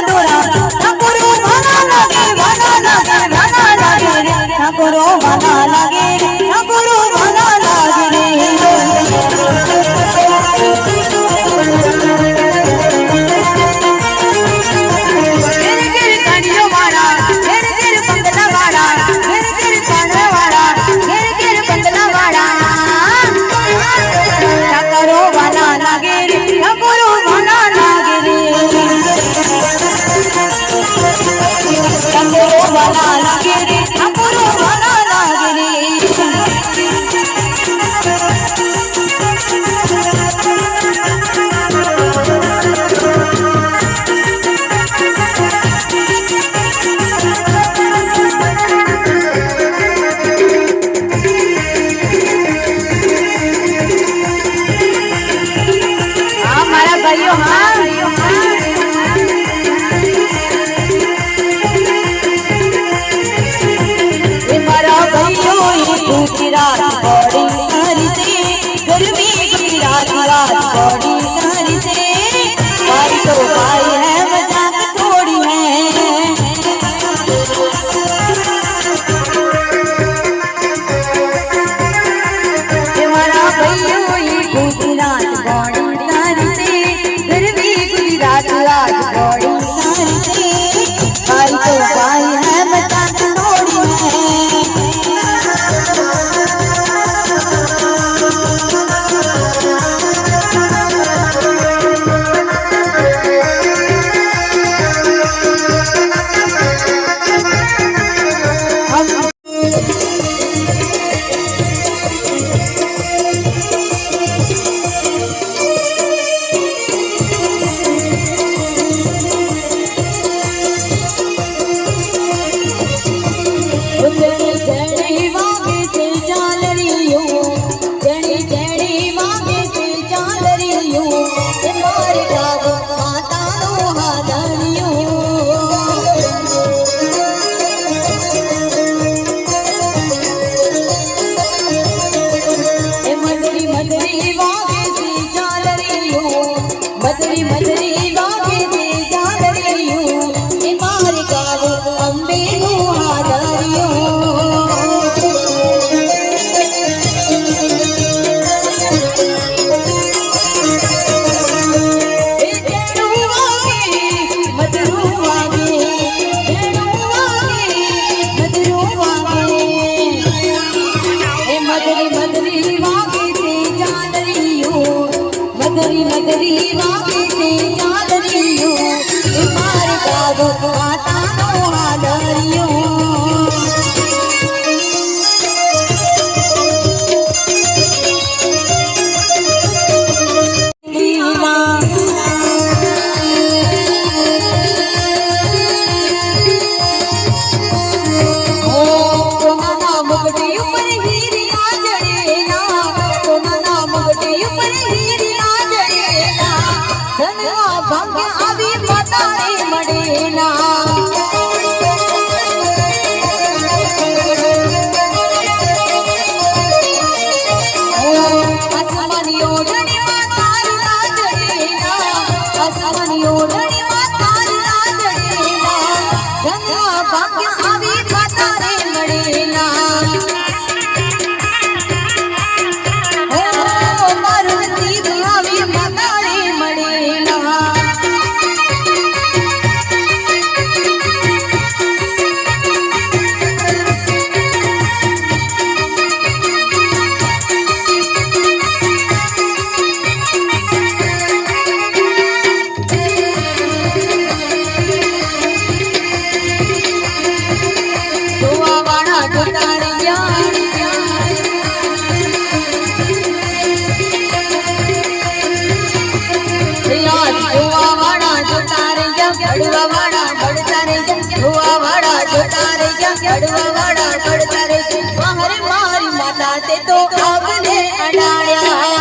Honduras. i Are you बदली वाह ધનવા ભાગ્ય આવી મટાડી મળેલા. અડવા વાળા અડતા રહેશે હરે મારી માતા તે તો આપને અડાડ્યા.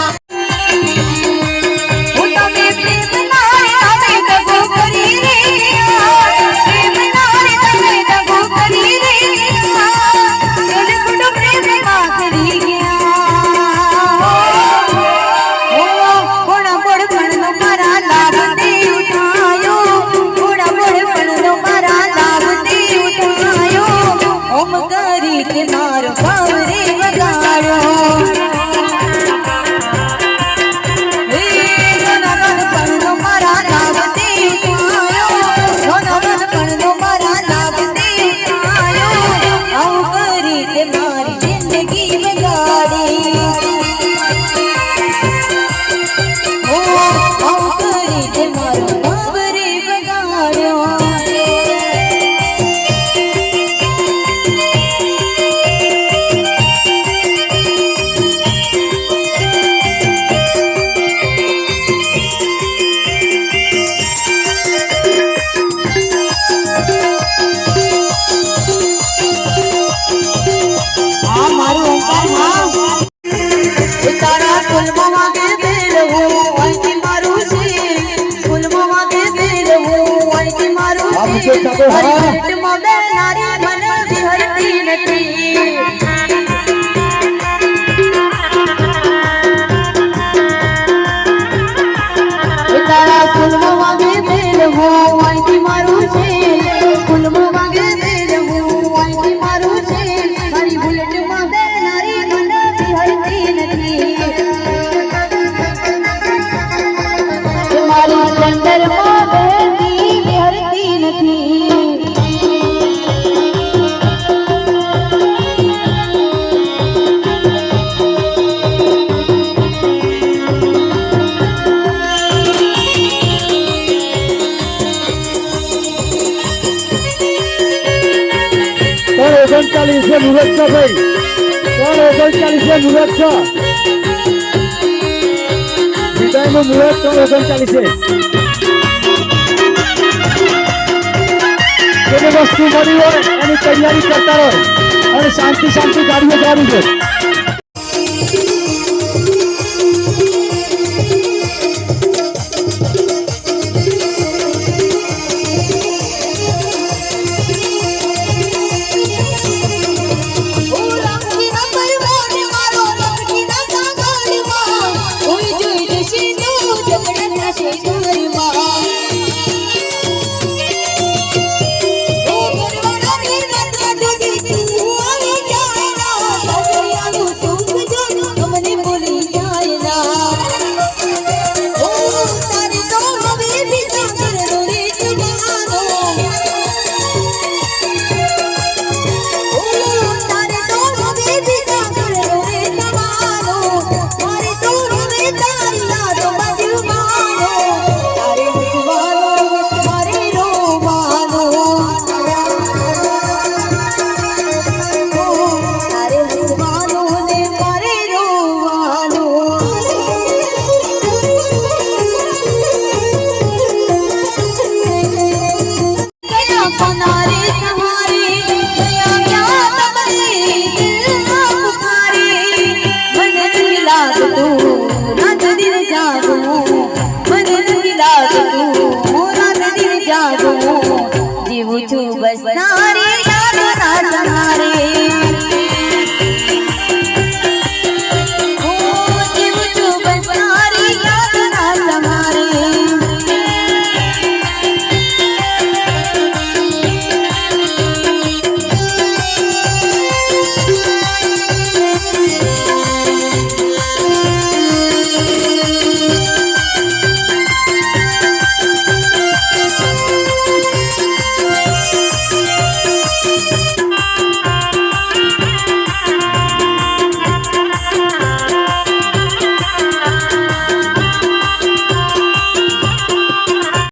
धरती नदी ઓગણચાલીસ છે મુહૂર્ત છે ભાઈ. ત્રણ ઓગણચાલીસ છે મુહૂર્ત છે વિદાયનું મુહૂર્ત ત્રણ ઓગણચાલીસ. છે જેને વસ્તુ મળી હોય, એની તૈયારી કરતા હોય, અને શાંતિ શાંતિ ગાડીઓ જાવી છે thank you